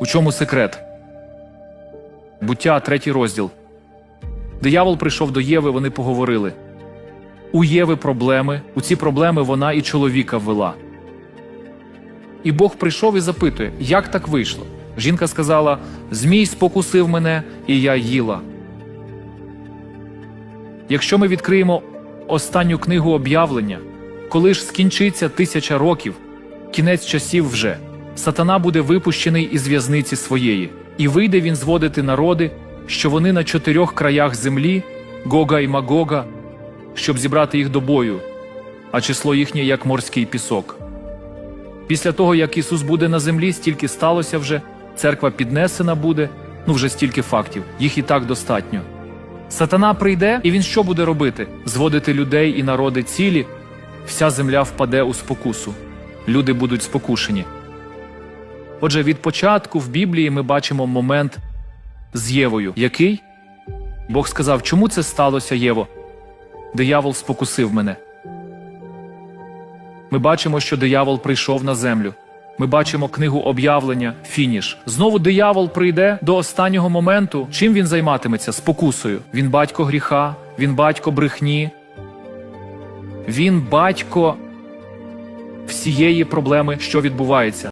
У чому секрет? Буття, третій розділ. Диявол прийшов до Єви, вони поговорили. У Єви проблеми, у ці проблеми вона і чоловіка ввела. І Бог прийшов і запитує, як так вийшло. Жінка сказала: Змій спокусив мене, і я їла. Якщо ми відкриємо останню книгу об'явлення, коли ж скінчиться тисяча років, кінець часів вже, сатана буде випущений із в'язниці своєї, і вийде він зводити народи, що вони на чотирьох краях землі, Гога і Магога, щоб зібрати їх до бою, а число їхнє як морський пісок. Після того, як Ісус буде на землі, стільки сталося вже, церква піднесена буде, ну вже стільки фактів, їх і так достатньо. Сатана прийде, і він що буде робити? Зводити людей і народи цілі, вся земля впаде у спокусу. Люди будуть спокушені. Отже, від початку в Біблії ми бачимо момент з Євою. Який? Бог сказав, чому це сталося, Єво? Диявол спокусив мене. Ми бачимо, що диявол прийшов на землю. Ми бачимо книгу об'явлення, фініш. Знову диявол прийде до останнього моменту. Чим він займатиметься? Спокусою. Він батько гріха, він батько брехні. Він батько всієї проблеми, що відбувається.